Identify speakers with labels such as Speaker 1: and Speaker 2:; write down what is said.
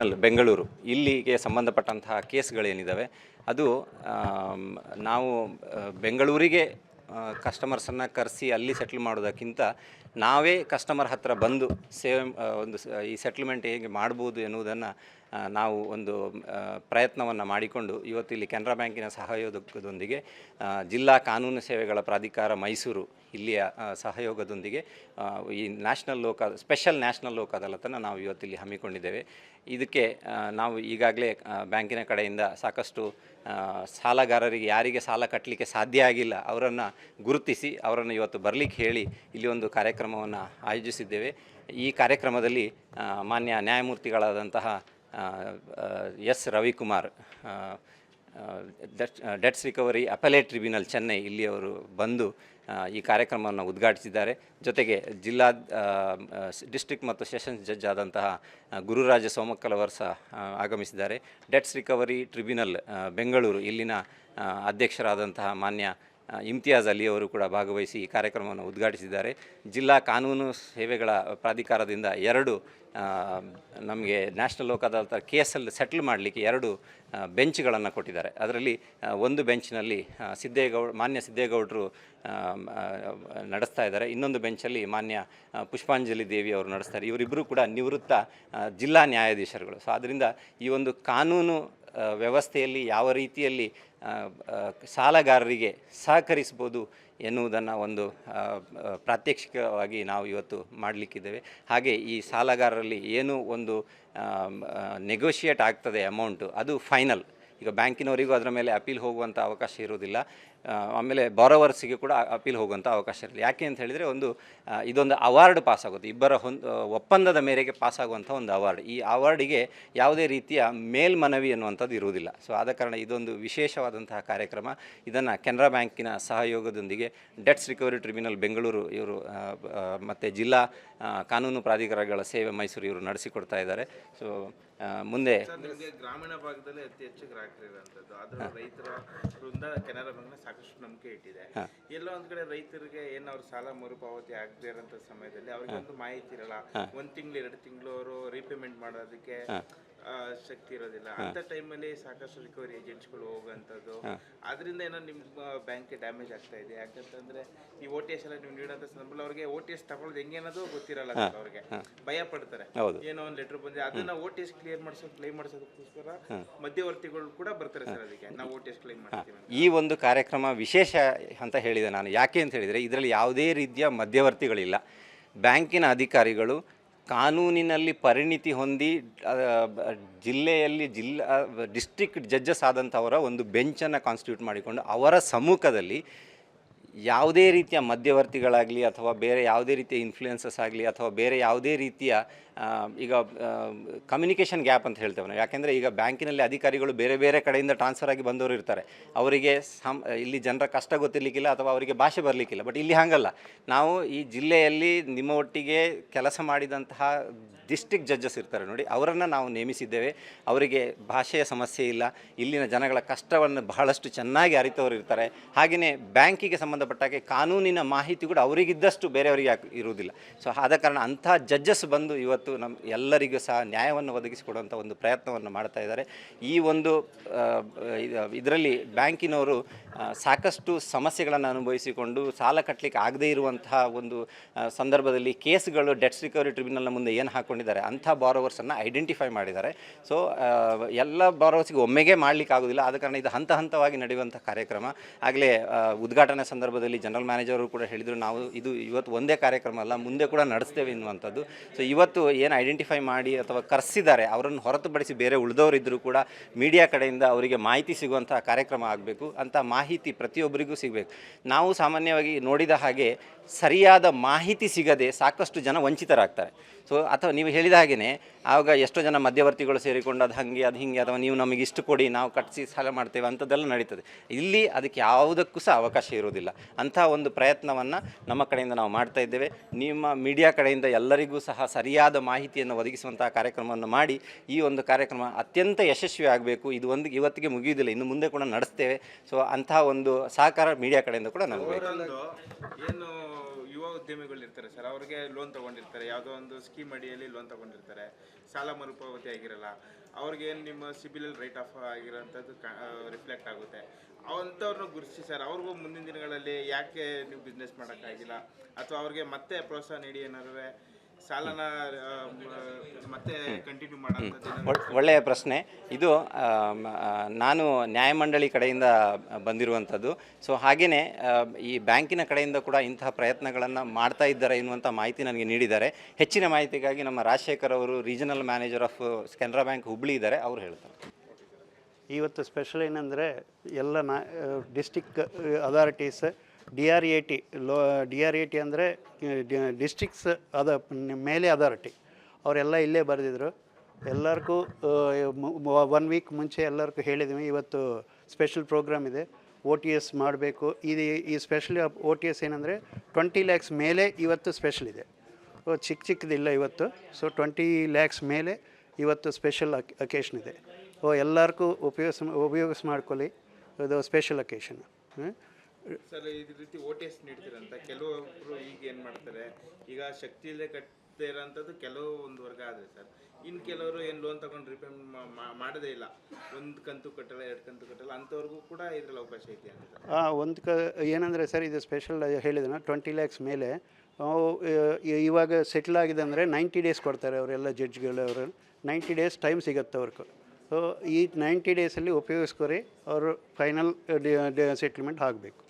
Speaker 1: ಅಲ್ಲ, ಬೆಂಗಳೂರು. ಇಲ್ಲಿಗೆ ಸಂಬಂಧಪಟ್ಟಂತಹ ಕೇಸ್ಗಳೇನಿದ್ದಾವೆ ಅದು ನಾವು ಬೆಂಗಳೂರಿಗೆ ಕಸ್ಟಮರ್ಸನ್ನು ಕರೆಸಿ ಅಲ್ಲಿ ಸೆಟ್ಲ್ ಮಾಡೋದಕ್ಕಿಂತ ನಾವೇ ಕಸ್ಟಮರ್ ಹತ್ತಿರ ಬಂದು ಸೇವೆ ಒಂದು ಈ ಸೆಟ್ಲ್ಮೆಂಟ್ ಹೇಗೆ ಮಾಡ್ಬೋದು ಎನ್ನುವುದನ್ನು ನಾವು ಒಂದು ಪ್ರಯತ್ನವನ್ನು ಮಾಡಿಕೊಂಡು ಇವತ್ತು ಇಲ್ಲಿ ಕೆನರಾ ಬ್ಯಾಂಕಿನ ಸಹಯೋಗದೊಂದಿಗೆ ಜಿಲ್ಲಾ ಕಾನೂನು ಸೇವೆಗಳ ಪ್ರಾಧಿಕಾರ ಮೈಸೂರು ಇಲ್ಲಿಯ ಸಹಯೋಗದೊಂದಿಗೆ ಈ ನ್ಯಾಷನಲ್ ಲೋಕ, ಸ್ಪೆಷಲ್ ನ್ಯಾಷನಲ್ ಲೋಕ ಅದಾಲತನ್ನು ನಾವು ಇವತ್ತಿಲ್ಲಿ ಹಮ್ಮಿಕೊಂಡಿದ್ದೇವೆ. ಇದಕ್ಕೆ ನಾವು ಈಗಾಗಲೇ ಬ್ಯಾಂಕಿನ ಕಡೆಯಿಂದ ಸಾಕಷ್ಟು ಸಾಲಗಾರರಿಗೆ ಯಾರಿಗೆ ಸಾಲ ಕಟ್ಟಲಿಕ್ಕೆ ಸಾಧ್ಯ ಆಗಿಲ್ಲ ಅವರನ್ನು ಗುರುತಿಸಿ ಅವರನ್ನು ಇವತ್ತು ಬರಲಿಕ್ಕೆ ಹೇಳಿ ಇಲ್ಲಿ ಒಂದು ಕಾರ್ಯಕ್ರಮವನ್ನು ಆಯೋಜಿಸಿದ್ದೇವೆ. ಈ ಕಾರ್ಯಕ್ರಮದಲ್ಲಿ ಮಾನ್ಯ ನ್ಯಾಯಮೂರ್ತಿಗಳಾದಂತಹ S Ravikumar debt debts recovery appellate tribunal Chennai ಇಲ್ಲಿಯವರು ಬಂದು ಈ ಕಾರ್ಯಕ್ರಮವನ್ನು ಉದ್ಘಾಟಿಸಿದ್ದಾರೆ. ಜೊತೆಗೆ ಜಿಲ್ಲಾ ಡಿಸ್ಟ್ರಿಕ್ಟ್ ಮತ್ತು ಸೆಷನ್ಸ್ ಜಡ್ಜ್ ಆದಂತಹ ಗುರುರಾಜ ಸೋಮಕ್ಕಲವರ್ ಸಹ ಆಗಮಿಸಿದ್ದಾರೆ. ಡೆಟ್ಸ್ ರಿಕವರಿ ಟ್ರಿಬ್ಯುನಲ್ ಬೆಂಗಳೂರು ಇಲ್ಲಿನ ಅಧ್ಯಕ್ಷರಾದಂತಹ ಮಾನ್ಯ ಇಮ್ತಿಯಾಜ್ ಅಲಿ ಅವರು ಕೂಡ ಭಾಗವಹಿಸಿ ಈ ಕಾರ್ಯಕ್ರಮವನ್ನು ಉದ್ಘಾಟಿಸಿದ್ದಾರೆ. ಜಿಲ್ಲಾ ಕಾನೂನು ಸೇವೆಗಳ ಪ್ರಾಧಿಕಾರದಿಂದ ಎರಡು ನಮಗೆ ನ್ಯಾಷನಲ್ ಲೋಕ ಅದಾಲತ್ ಕೇಸಲ್ಲಿ ಸೆಟ್ಲ್ ಮಾಡಲಿಕ್ಕೆ ಎರಡು ಬೆಂಚ್ಗಳನ್ನು ಕೊಟ್ಟಿದ್ದಾರೆ. ಅದರಲ್ಲಿ ಒಂದು ಬೆಂಚ್ನಲ್ಲಿ ಸಿದ್ದೇಗೌಡ, ಮಾನ್ಯ ಸಿದ್ದೇಗೌಡರು ನಡೆಸ್ತಾ ಇದ್ದಾರೆ. ಇನ್ನೊಂದು ಬೆಂಚಲ್ಲಿ ಮಾನ್ಯ ಪುಷ್ಪಾಂಜಲಿ ದೇವಿ ಅವರು ನಡೆಸ್ತಾರೆ ಇವರಿಬ್ಬರು ಕೂಡ ನಿವೃತ್ತ ಜಿಲ್ಲಾ ನ್ಯಾಯಾಧೀಶರುಗಳು. ಸೊ ಆದ್ದರಿಂದ ಈ ಒಂದು ಕಾನೂನು ವ್ಯವಸ್ಥೆಯಲ್ಲಿ ಯಾವ ರೀತಿಯಲ್ಲಿ ಸಾಲಗಾರರಿಗೆ ಸಹಕರಿಸ್ಬೋದು ಎನ್ನುವುದನ್ನು ಒಂದು ಪ್ರಾತ್ಯಕ್ಷಿಕವಾಗಿ ನಾವು ಇವತ್ತು ಮಾಡಲಿಕ್ಕಿದ್ದೇವೆ. ಹಾಗೆ ಈ ಸಾಲಗಾರರಲ್ಲಿ ಏನು ಒಂದು ನೆಗೋಷಿಯೇಟ್ ಆಗ್ತದೆ ಅಮೌಂಟು ಅದು ಫೈನಲ್ ಈಗ ಬ್ಯಾಂಕಿನವರಿಗೂ ಅದರ ಮೇಲೆ ಅಪೀಲ್ ಹೋಗುವಂಥ ಅವಕಾಶ ಇರೋದಿಲ್ಲ ಆಮೇಲೆ ಬಾರೋವರ್ಸಿಗೆ ಕೂಡ ಅಪೀಲ್ ಹೋಗುವಂಥ ಅವಕಾಶ ಇರಲಿಲ್ಲ ಯಾಕೆ ಅಂತ ಹೇಳಿದರೆ ಒಂದು ಇದೊಂದು ಅವಾರ್ಡ್ ಪಾಸ್ ಆಗುತ್ತೆ. ಇಬ್ಬರ ಒಪ್ಪಂದದ ಮೇರೆಗೆ ಪಾಸ್ ಆಗುವಂಥ ಒಂದು ಅವಾರ್ಡ್ ಈ ಅವಾರ್ಡಿಗೆ ಯಾವುದೇ ರೀತಿಯ ಮೇಲ್ಮನವಿ ಅನ್ನುವಂಥದ್ದು ಇರುವುದಿಲ್ಲ. ಸೊ ಆದ ಕಾರಣ ಇದೊಂದು ವಿಶೇಷವಾದಂತಹ ಕಾರ್ಯಕ್ರಮ. ಇದನ್ನು ಕೆನರಾ ಬ್ಯಾಂಕಿನ ಸಹಯೋಗದೊಂದಿಗೆ ಡೆಟ್ಸ್ ರಿಕವರಿ ಟ್ರಿಬ್ಯುನಲ್ ಬೆಂಗಳೂರು ಇವರು ಮತ್ತು ಜಿಲ್ಲಾ ಕಾನೂನು ಪ್ರಾಧಿಕಾರಗಳ ಸೇವೆ ಮೈಸೂರು ಇವರು ನಡೆಸಿಕೊಡ್ತಾ ಇದ್ದಾರೆ. ಸೊ ಮುಂದೆ.
Speaker 2: ಗ್ರಾಮೀಣ ಭಾಗದಲ್ಲಿ ಅತಿ ಹೆಚ್ಚು ಗ್ರಾಹಕರಿರುವಂಥದ್ದು ಆದ್ರೆ ರೈತರ ವೃಂದ ಕೆನರಾ ಬ್ಯಾಂಕ್ನ ಸಾಕಷ್ಟು ನಂಬಿಕೆ ಇಟ್ಟಿದೆ. ಎಲ್ಲೋ ಒಂದ್ ಕಡೆ ರೈತರಿಗೆ ಏನು ಅವ್ರ ಸಾಲ ಮರುಪಾವತಿ ಆಗದೇ ಇರೋಂಥ ಸಮಯದಲ್ಲಿ ಅವ್ರಿಗೆ ಒಂದು ಮಾಹಿತಿ ಇರಲ್ಲ. ಒಂದ್ ತಿಂಗಳು ಎರಡು ತಿಂಗಳು ಅವರು ರೀಪೇಮೆಂಟ್ ಮಾಡೋದಕ್ಕೆ ಶಕ್ತಿ ಇರೋದಿಲ್ಲ. ಅಂತ ಟೈಮಲ್ಲಿ ಸಾಕಷ್ಟು ರಿಕವರಿ ಏಜೆಂಟ್ಸ್ಗಳು ಹೋಗುವಂಥದ್ದು ಅದರಿಂದ ಏನೋ ನಿಮ್ಮ ಬ್ಯಾಂಕ್ಗೆ ಡ್ಯಾಮೇಜ್ ಆಗ್ತಾ ಇದೆ. ಯಾಕಂತಂದ್ರೆ ಈ ಓ ಟಿ ಎಸ್ ಎಲ್ಲ ನೀವು ನೀಡೋಂಥ ಸಂದರ್ಭದಲ್ಲಿ ಅವ್ರಿಗೆ ಓ ಟಿ ಎಸ್ ತಗೊಳ್ಳೋದು ಹೆಂಗೆ ಅನ್ನೋದು ಗೊತ್ತಿರಲ್ಲ ಅವ್ರಿಗೆ. ಭಯ ಪಡ್ತಾರೆ. ಏನೋ ಒಂದು ಲೆಟರ್ ಬಂದಿದೆ ಅದನ್ನ ಓ ಟಿ ಎಸ್ ಕ್ಲಿಯರ್ ಮಾಡಿಸೋ ಕ್ಲೈಮ್ ಮಾಡಿಸೋದಕ್ಕೋಸ್ಕರ ಮಧ್ಯವರ್ತಿಗಳು ಕೂಡ ಬರ್ತಾರೆ ಸರ್ ಅದಕ್ಕೆ. ನಾವು ಓ ಟಿ ಎಸ್ ಕ್ಲೈಮ್ ಮಾಡ್ತೀವಿ
Speaker 1: ಈ ಒಂದು ಕಾರ್ಯಕ್ರಮ ವಿಶೇಷ ಅಂತ ಹೇಳಿದೆ ನಾನು. ಯಾಕೆ ಅಂತ ಹೇಳಿದರೆ ಇದರಲ್ಲಿ ಯಾವುದೇ ರೀತಿಯ ಮಧ್ಯವರ್ತಿಗಳಿಲ್ಲ. ಬ್ಯಾಂಕಿನ ಅಧಿಕಾರಿಗಳು ಕಾನೂನಿನಲ್ಲಿ ಪರಿಣಿತಿ ಹೊಂದಿ ಜಿಲ್ಲೆಯಲ್ಲಿ ಜಿಲ್ಲಾ ಡಿಸ್ಟ್ರಿಕ್ಟ್ ಜಡ್ಜಸ್ ಆದಂಥವರ ಒಂದು ಬೆಂಚನ್ನು ಕಾನ್ಸ್ಟಿಟ್ಯೂಟ್ ಮಾಡಿಕೊಂಡು ಅವರ ಸಮ್ಮುಖದಲ್ಲಿ ಯಾವುದೇ ರೀತಿಯ ಮಧ್ಯವರ್ತಿಗಳಾಗಲಿ ಅಥವಾ ಬೇರೆ ಯಾವುದೇ ರೀತಿಯ ಇನ್ಫ್ಲೂಯೆನ್ಸಸ್ ಆಗಲಿ ಅಥವಾ ಬೇರೆ ಯಾವುದೇ ರೀತಿಯ ಈಗ ಕಮ್ಯುನಿಕೇಷನ್ ಗ್ಯಾಪ್ ಅಂತ ಹೇಳ್ತೇವೆ ನಾವು. ಯಾಕೆಂದರೆ ಈಗ ಬ್ಯಾಂಕಿನಲ್ಲಿ ಅಧಿಕಾರಿಗಳು ಬೇರೆ ಬೇರೆ ಕಡೆಯಿಂದ ಟ್ರಾನ್ಸ್ಫರ್ ಆಗಿ ಬಂದವರು ಇರ್ತಾರೆ. ಅವರಿಗೆ ಸಮ್ ಇಲ್ಲಿ ಜನರ ಕಷ್ಟ ಗೊತ್ತಿರಲಿಕ್ಕಿಲ್ಲ ಅಥವಾ ಅವರಿಗೆ ಭಾಷೆ ಬರಲಿಕ್ಕಿಲ್ಲ. ಬಟ್ ಇಲ್ಲಿ ಹಾಗಲ್ಲ. ನಾವು ಈ ಜಿಲ್ಲೆಯಲ್ಲಿ ನಿಮ್ಮ ಒಟ್ಟಿಗೆ ಕೆಲಸ ಮಾಡಿದಂತಹ ಡಿಸ್ಟ್ರಿಕ್ಟ್ ಜಡ್ಜಸ್ ಇರ್ತಾರೆ ನೋಡಿ. ಅವರನ್ನು ನಾವು ನೇಮಿಸಿದ್ದೇವೆ. ಅವರಿಗೆ ಭಾಷೆಯ ಸಮಸ್ಯೆ ಇಲ್ಲ. ಇಲ್ಲಿನ ಜನಗಳ ಕಷ್ಟವನ್ನು ಬಹಳಷ್ಟು ಚೆನ್ನಾಗಿ ಅರಿತವರು ಇರ್ತಾರೆ. ಹಾಗೆಯೇ ಬ್ಯಾಂಕಿಗೆ ಸಂಬಂಧಪಟ್ಟಾಗೆ ಕಾನೂನಿನ ಮಾಹಿತಿ ಕೂಡ ಅವರಿಗಿದ್ದಷ್ಟು ಬೇರೆಯವರಿಗೆ ಇರುವುದಿಲ್ಲ. ಸೊ ಆದ ಕಾರಣ ಅಂಥ ಜಡ್ಜಸ್ ಬಂದು ಇವತ್ತು ನಮ್ಮ ಎಲ್ಲರಿಗೂ ಸಹ ನ್ಯಾಯವನ್ನು ಒದಗಿಸಿಕೊಡುವಂಥ ಒಂದು ಪ್ರಯತ್ನವನ್ನು ಮಾಡ್ತಾ ಇದ್ದಾರೆ. ಈ ಒಂದು ಇದರಲ್ಲಿ ಬ್ಯಾಂಕಿನವರು ಸಾಕಷ್ಟು ಸಮಸ್ಯೆಗಳನ್ನು ಅನುಭವಿಸಿಕೊಂಡು ಸಾಲ ಕಟ್ಟಲಿಕ್ಕೆ ಆಗದೇ ಇರುವಂತಹ ಒಂದು ಸಂದರ್ಭದಲ್ಲಿ ಕೇಸ್ಗಳು ಡೆಟ್ಸ್ ರಿಕವರಿ ಟ್ರಿಬ್ಯುನಲ್ನ ಮುಂದೆ ಏನು ಹಾಕ್ಕೊಂಡಿದ್ದಾರೆ ಅಂಥ ಬಾರೋವರ್ಸನ್ನು ಐಡೆಂಟಿಫೈ ಮಾಡಿದ್ದಾರೆ. ಸೊ ಎಲ್ಲ ಬಾರೋವರ್ಸಿಗೆ ಒಮ್ಮೆಗೆ ಮಾಡಲಿಕ್ಕೆ ಆಗೋದಿಲ್ಲ ಆದ ಕಾರಣ ಇದು ಹಂತ ಹಂತವಾಗಿ ನಡೆಯುವಂಥ ಕಾರ್ಯಕ್ರಮ. ಆಗಲೇ ಉದ್ಘಾಟನೆ ಸಂದರ್ಭದಲ್ಲಿ ಜನರಲ್ ಮ್ಯಾನೇಜರು ಕೂಡ ಹೇಳಿದರು, ನಾವು ಇದು ಇವತ್ತು ಒಂದೇ ಕಾರ್ಯಕ್ರಮ ಅಲ್ಲ, ಮುಂದೆ ಕೂಡ ನಡೆಸ್ತೇವೆ ಎನ್ನುವಂಥದ್ದು. ಸೊ ಇವತ್ತು ಏನು ಐಡೆಂಟಿಫೈ ಮಾಡಿ ಅಥವಾ ಕರೆಸಿದ್ದಾರೆ, ಅವರನ್ನು ಹೊರತುಪಡಿಸಿ ಬೇರೆ ಉಳಿದವರಿದ್ದರೂ ಕೂಡ ಮೀಡಿಯಾ ಕಡೆಯಿಂದ ಅವರಿಗೆ ಮಾಹಿತಿ ಸಿಗುವಂಥ ಕಾರ್ಯಕ್ರಮ ಆಗಬೇಕು ಅಂತ ಮಾಹಿತಿ ಪ್ರತಿಯೊಬ್ಬರಿಗೂ ಸಿಗಬೇಕು. ನಾವು ಸಾಮಾನ್ಯವಾಗಿ ನೋಡಿದ ಹಾಗೆ ಸರಿಯಾದ ಮಾಹಿತಿ ಸಿಗದೆ ಸಾಕಷ್ಟು ಜನ ವಂಚಿತರಾಗ್ತಾರೆ. ಸೊ ಅಥವಾ ನೀವು ಹೇಳಿದ ಹಾಗೆಯೇ ಆವಾಗ ಎಷ್ಟೋ ಜನ ಮಧ್ಯವರ್ತಿಗಳು ಸೇರಿಕೊಂಡು ಅದು ಹಾಗೆ, ಅದು ಹಿಂಗೆ, ಅಥವಾ ನೀವು ನಮಗೆ ಇಷ್ಟು ಕೊಡಿ, ನಾವು ಕಟ್ಟಿಸಿ ಸಾಲ ಮಾಡ್ತೇವೆ ಅಂಥದ್ದೆಲ್ಲ ನಡೀತದೆ. ಇಲ್ಲಿ ಅದಕ್ಕೆ ಯಾವುದಕ್ಕೂ ಸಹ ಅವಕಾಶ ಇರೋದಿಲ್ಲ ಅಂಥ ಒಂದು ಪ್ರಯತ್ನವನ್ನು ನಮ್ಮ ಕಡೆಯಿಂದ ನಾವು ಮಾಡ್ತಾ ಇದ್ದೇವೆ. ನಿಮ್ಮ ಮೀಡಿಯಾ ಕಡೆಯಿಂದ ಎಲ್ಲರಿಗೂ ಸಹ ಸರಿಯಾದ ಮಾಹಿತಿಯನ್ನು ಒದಗಿಸುವಂತಹ ಕಾರ್ಯಕ್ರಮವನ್ನು ಮಾಡಿ, ಈ ಒಂದು ಕಾರ್ಯಕ್ರಮ ಅತ್ಯಂತ ಯಶಸ್ವಿ ಆಗಬೇಕು. ಇದು ಒಂದು ಇವತ್ತಿಗೆ ಮುಗಿಯುವುದಿಲ್ಲ, ಇನ್ನು ಮುಂದೆ ಕೂಡ ನಡೆಸ್ತೇವೆ. ಸೊ ಅಂತಹ ಒಂದು ಸಹಕಾರ ಮೀಡಿಯಾ ಕಡೆಯಿಂದ ಕೂಡ ನಮಗೆ
Speaker 2: ಉದ್ಯಮಿಗಳು ಇರ್ತಾರೆ ಸರ್. ಅವ್ರಿಗೆ ಲೋನ್ ತಗೊಂಡಿರ್ತಾರೆ. ಯಾವುದೋ ಒಂದು ಸ್ಕೀಮ್ ಅಡಿಯಲ್ಲಿ ಲೋನ್ ತಗೊಂಡಿರ್ತಾರೆ. ಸಾಲ ಮರುಪಾವತಿ ಆಗಿರಲ್ಲ. ಅವ್ರಿಗೆ ಏನು ನಿಮ್ಮ ಸಿಬಿಲ್ ರೇಟ್ ಆಫ್ ಆಗಿರೋಂಥದ್ದು ರಿಫ್ಲೆಕ್ಟ್ ಆಗುತ್ತೆ. ಅಂಥವ್ರನ್ನ ಗುರುತಿಸಿ ಸರ್. ಅವ್ರಿಗೂ ಮುಂದಿನ ದಿನಗಳಲ್ಲಿ ಯಾಕೆ ನೀವು ಬಿಸ್ನೆಸ್ ಮಾಡೋಕ್ಕಾಗಿಲ್ಲ? ಅಥವಾ ಅವ್ರಿಗೆ ಮತ್ತೆ ಪ್ರೋತ್ಸಾಹ ನೀಡಿ ಏನಾದ್ರು ಸಾಲನ ಮತ್ತೆ ಕಂಟಿನ್ಯೂ
Speaker 1: ಒಳ್ಳೆಯ ಪ್ರಶ್ನೆ. ಇದು ನಾನು ನ್ಯಾಯಮಂಡಳಿ ಕಡೆಯಿಂದ ಬಂದಿರುವಂಥದ್ದು. ಸೊ ಹಾಗೆಯೇ ಈ ಬ್ಯಾಂಕಿನ ಕಡೆಯಿಂದ ಕೂಡ ಇಂತಹ ಪ್ರಯತ್ನಗಳನ್ನು ಮಾಡ್ತಾ ಇದ್ದಾರೆ ಎನ್ನುವಂಥ ಮಾಹಿತಿ ನನಗೆ ನೀಡಿದ್ದಾರೆ. ಹೆಚ್ಚಿನ ಮಾಹಿತಿಗಾಗಿ ನಮ್ಮ ರಾಜಶೇಖರ್ ಅವರು regional manager of Canara bank Hubli ಇದ್ದಾರೆ ಅವರು ಹೇಳ್ತಾರೆ.
Speaker 3: ಇವತ್ತು ಸ್ಪೆಷಲ್ ಏನಂದರೆ ಎಲ್ಲ ನಾ district authorities D R A T, low, D R A T ಅಂದರೆ ಡಿಸ್ಟಿಕ್ಸ್ ಅದ, ಮೇಲೆ ಅಥಾರಿಟಿ ಅವರೆಲ್ಲ ಇಲ್ಲೇ ಬರೆದಿದ್ರು. ಎಲ್ಲರಿಗೂ ಒನ್ ವೀಕ್ ಮುಂಚೆ ಎಲ್ಲರಿಗೂ ಹೇಳಿದ್ವಿ, ಇವತ್ತು ಸ್ಪೆಷಲ್ ಪ್ರೋಗ್ರಾಮ್ ಇದೆ, ಓ ಟಿ ಎಸ್ ಮಾಡಬೇಕು. ಇದು, ಈ ಸ್ಪೆಷಲ್ ಓ ಟಿ ಎಸ್ ಏನಂದರೆ, ಟ್ವೆಂಟಿ ಲ್ಯಾಕ್ಸ್ ಮೇಲೆ ಇವತ್ತು ಸ್ಪೆಷಲ್ ಇದೆ. ಚಿಕ್ಕ ಚಿಕ್ಕದಿಲ್ಲ ಇವತ್ತು. ಸೊ, ಟ್ವೆಂಟಿ ಲ್ಯಾಕ್ಸ್ ಮೇಲೆ ಇವತ್ತು ಸ್ಪೆಷಲ್ ಅಕೇಶನ್ ಇದೆ. ಓ, ಎಲ್ಲರಿಗೂ ಉಪಯೋಗಿಸ್ ಉಪಯೋಗಿಸ್ ಮಾಡ್ಕೊಳ್ಳಿ. ಇದು ಸ್ಪೆಷಲ್ ಅಕೇಶನ್.
Speaker 2: ಸರ್ ಈ ರೀತಿ ಓ ಟಿ ಎಸ್ ನೀಡ್ತೀರಂತ. ಕೆಲವೊಬ್ರು ಈಗ ಏನು ಮಾಡ್ತಾರೆ, ಈಗ ಶಕ್ತಿ ಇಲ್ಲದೆ ಕಟ್ತಾ ಇರೋಂಥದ್ದು ಕೆಲವು ಒಂದು ವರ್ಗ ಆದರೆ ಸರ್. ಇನ್ನು ಕೆಲವರು ಏನು ಲೋನ್ ತಗೊಂಡು ರಿಪೇಮೆಂಟ್ ಮಾಡೋದೇ ಇಲ್ಲ. ಒಂದು ಕಂತು ಕಟ್ಟಲ್ಲ, ಎರಡು ಕಂತು ಕಟ್ಟಲ್ಲ, ಅಂಥವ್ರಿಗೂ ಕೂಡ ಇದ್ರಲ್ಲಿ ಅವಕಾಶ ಐತೆ ಅಂತ
Speaker 3: ಒಂದು ಕ, ಏನಂದರೆ ಸರ್, ಇದು ಸ್ಪೆಷಲ್ ಹೇಳಿದನ ಟ್ವೆಂಟಿ ಲ್ಯಾಕ್ಸ್ ಮೇಲೆ ಇವಾಗ ಸೆಟ್ಲ್ ಆಗಿದೆ ಅಂದರೆ ನೈಂಟಿ ಡೇಸ್ ಕೊಡ್ತಾರೆ ಅವರೆಲ್ಲ ಜಡ್ಜ್ಗಳು ಅವರು. ನೈಂಟಿ ಡೇಸ್ ಟೈಮ್ ಸಿಗುತ್ತೆ ಅವ್ರಿಗೆ ಸೊ ಈ ನೈಂಟಿ ಡೇಸಲ್ಲಿ ಉಪಯೋಗಿಸ್ಕೊರಿ, ಅವರು ಫೈನಲ್ ಸೆಟ್ಲ್ಮೆಂಟ್ ಆಗಬೇಕು